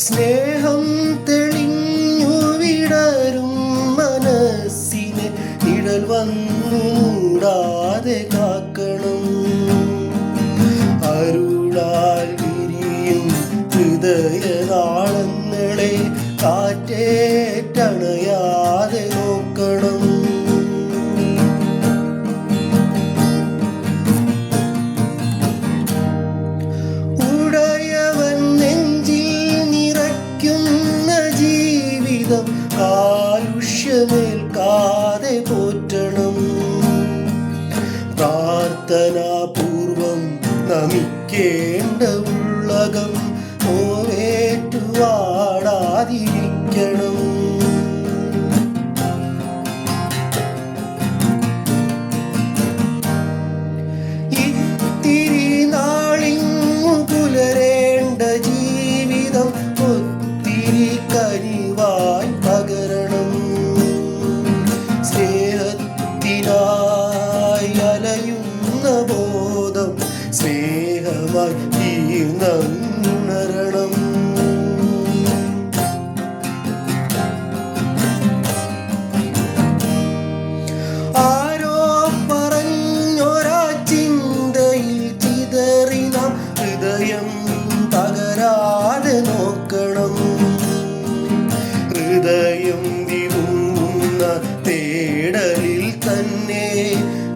സ്നേഹം തെളിഞ്ഞു വിടരും മനസ്സിനെ. നിഴൽ വന്നു കാക്കണം. അരുളാൽ വിരിയും ഹൃദയനാളങ്ങളെ കാറ്റേറ്റണയാതെ കാലുഷ്യമേൽക്കാതെ പോറ്റണം. പ്രാർത്ഥനാപൂർവം നമിക്കേണ്ട ഉള്ളകം ഓവേറ്റുവാടാതിരിക്കണം ജീവിതം ഒത്തിരി കരിവായി പകരണം. വിതുങ്ങുന്ന തേടലിൽ തന്നെ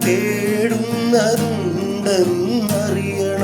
തേടുന്നതുണ്ടെന്നറിയണം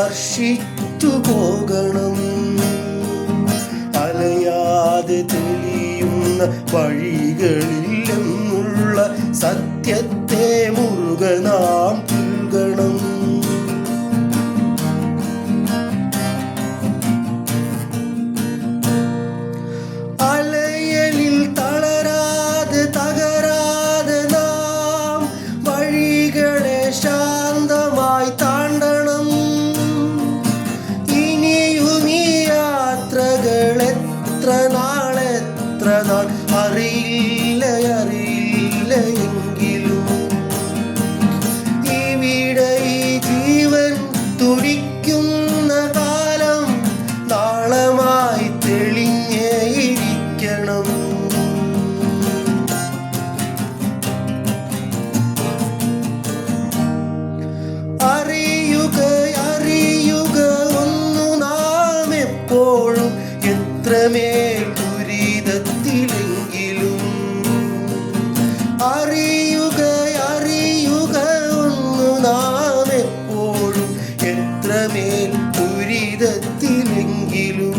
സ്പർശിച്ചു പോകണം. അലയാതെ തെളിയുന്ന വഴികളില്ലെന്നുള്ള സത്യത്തെ മുറുക എത്രമേൽ ദുരിതത്തിലെങ്കിലും അറിയുക അറിയുക ഒന്നു നാം എപ്പോഴും എത്രമേൽ ദുരിതത്തിലെങ്കിലും.